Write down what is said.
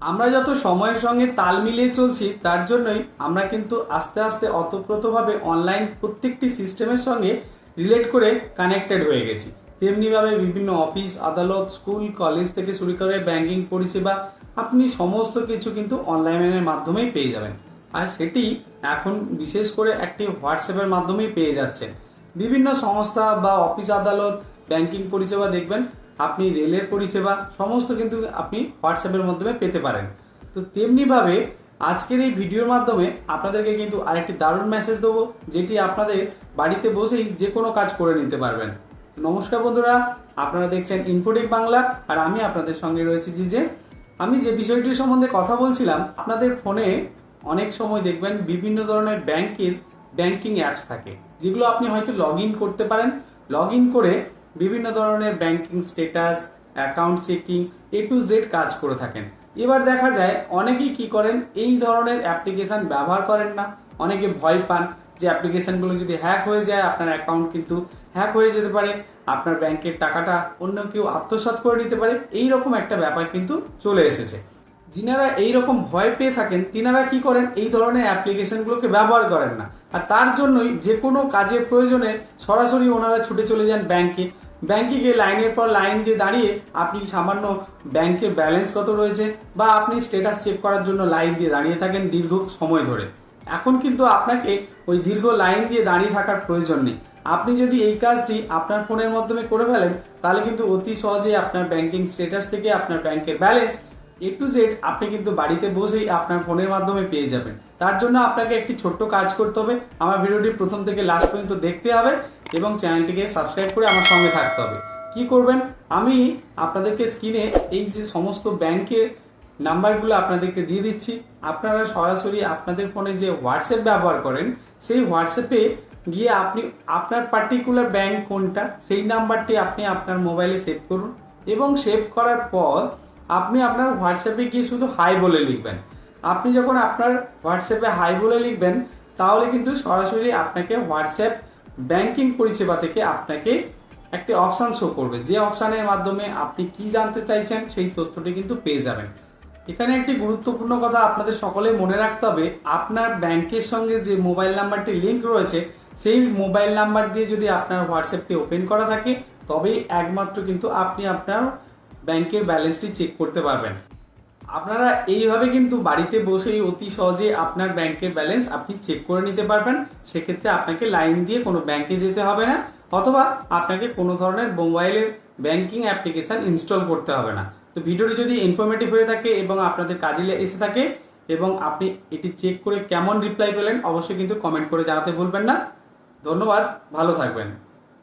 আমরা যত সময়ের সঙ্গে তাল মিলিয়ে চলছি, তার জন্যই আমরা কিন্তু আস্তে আস্তে অতপ্রতভাবে অনলাইন প্রত্যেকটি সিস্টেমের সঙ্গে রিলেট করে কানেক্টেড হয়ে গেছি। তেমনিভাবে বিভিন্ন অফিস আদালত স্কুল কলেজ থেকে শুরু করে ব্যাংকিং পরিষেবা, আপনি সমস্ত কিছু কিন্তু অনলাইনের মাধ্যমেই পেয়ে যাবেন। আর সেটি এখন বিশেষ করে একটি হোয়াটসঅ্যাপের মাধ্যমেই পেয়ে যাচ্ছেন। বিভিন্ন সংস্থা বা অফিস আদালত ব্যাংকিং পরিষেবা দেখবেন আপনি রেলের পরিষেবা, সমস্ত কিন্তু আপনি হোয়াটসঅ্যাপের মাধ্যমে পেতে পারেন। তো তেমনিভাবে আজকের এই ভিডিওর মাধ্যমে আপনাদেরকে কিন্তু আরেকটি দারুণ মেসেজ দেবো, যেটি আপনাদের বাড়িতে বসেই যে কোনো কাজ করে নিতে পারবেন। নমস্কার বন্ধুরা, আপনারা দেখছেন ইনফোটেক বাংলা, আর আমি আপনাদের সঙ্গে রয়েছি জি যে আমি যে বিষয়টির সম্বন্ধে কথা বলছিলাম, আপনাদের ফোনে অনেক সময় দেখবেন বিভিন্ন ধরনের ব্যাংকের ব্যাংকিং অ্যাপস থাকে, যেগুলো আপনি হয়তো লগ করতে পারেন। লগ করে বিভিন্ন ধরনের banking status account checking, A to Z কাজ করে থাকেন। এবার দেখা যায়, অনেকেই কি করেন, এই ধরনের অ্যাপ্লিকেশন ব্যবহার করেন না। অনেকে ভয় পান যে অ্যাপ্লিকেশনগুলো যদি হ্যাক হয়ে যায়, আপনার অ্যাকাউন্ট কিন্তু হ্যাক হয়ে যেতে পারে, আপনার ব্যাংকের টাকাটা অন্য কেউ আত্মসাৎ করে নিতে পারে। এই রকম একটা ব্যাপার কিন্তু চলে এসেছে। যিনারা এই রকম ভয় পেয়ে থাকেন, তিনারা কি করেন, এই ধরনের অ্যাপ্লিকেশনগুলোকে ব্যবহার করেন না। আর তার জন্যই যে কোনো কাজের প্রয়োজনে সরাসরি ওনারা ছুটে চলে যান ব্যাংকে। ব্যাংকে গিয়ে লাইনের পর লাইন দিয়ে দাঁড়িয়ে আপনি সামান্য ব্যাংকের ব্যালেন্স কত রয়েছে বা আপনি স্টেটাস চেক করার জন্য লাইন দিয়ে দাঁড়িয়ে থাকেন দীর্ঘ সময় ধরে। এখন কিন্তু আপনাকে ওই দীর্ঘ লাইন দিয়ে দাঁড়িয়ে থাকার প্রয়োজন নেই। আপনি যদি এই কাজটি আপনার ফোনের মাধ্যমে করে ফেলেন, তাহলে কিন্তু অতি সহজেই আপনার ব্যাংকিং স্টেটাস থেকে আপনার ব্যাংকের ব্যালেন্স এ টু জেড আপনি কিন্তু বাড়িতে বসেই আপনার ফোনের মাধ্যমে পেয়ে যাবেন। তার জন্য আপনাকে একটি ছোট্ট কাজ করতে হবে। আমার ভিডিওটি প্রথম থেকে লাস্ট পর্যন্ত দেখতে হবে এবং চ্যানেলটিকে সাবস্ক্রাইব করে আমার সঙ্গে থাকতে হবে। কি করবেন? আমি আপনাদেরকে স্ক্রিনে এই যে সমস্ত ব্যাংকের নাম্বারগুলো আপনাদেরকে দিয়ে দিচ্ছি। আপনারা সরাসরি আপনাদের ফোনে যে হোয়াটসঅ্যাপ ব্যবহার করেন, সেই হোয়াটসঅ্যাপে গিয়ে আপনি আপনার পার্টিকুলার ব্যাংক কোনটা, সেই নাম্বারটি আপনি আপনার মোবাইলে সেভ করুন এবং সেভ করার পর আপনি আপনার হোয়াটসঅ্যাপে গিয়ে শুধু হাই বলে লিখবেন। আপনি যখন আপনার হোয়াটসঅ্যাপে হাই বলে লিখবেন, তাহলে কিন্তু সরাসরি আপনাকে হোয়াটসঅ্যাপ ব্যাংকিং পরিষেবা থেকে আপনাকে একটি অপশান শো করবে। যে অপশানের মাধ্যমে আপনি কি জানতে চাইছেন, সেই তথ্যটি কিন্তু পেয়ে যাবেন। এখানে একটি গুরুত্বপূর্ণ কথা আপনাদের সকলে মনে রাখতে হবে। আপনার ব্যাংকের সঙ্গে যে মোবাইল নাম্বারটি লিঙ্ক রয়েছে, সেই মোবাইল নাম্বার দিয়ে যদি আপনার হোয়াটসঅ্যাপটি ওপেন করা থাকে, তবেই একমাত্র কিন্তু আপনি আপনার ব্যাংকের ব্যালেন্সটি চেক করতে পারবেন। আপনারা এইভাবে কিন্তু বাড়িতে বসেই অতি সহজে আপনার ব্যাংকের ব্যালেন্স আপনি চেক করে নিতে পারবেন। সেক্ষেত্রে আপনাকে লাইন দিয়ে কোনো ব্যাংকে যেতে হবে না, অথবা আপনাকে কোনো ধরনের মোবাইলের ব্যাংকিং অ্যাপ্লিকেশন ইনস্টল করতে হবে না। তো ভিডিওটি যদি ইনফরমেটিভ হয়ে থাকে এবং আপনাদের কাজে এসে থাকে এবং আপনি এটি চেক করে কেমন রিপ্লাই পেলেন, অবশ্যই কিন্তু কমেন্ট করে জানাতে ভুলবেন না। ধন্যবাদ, ভালো থাকবেন।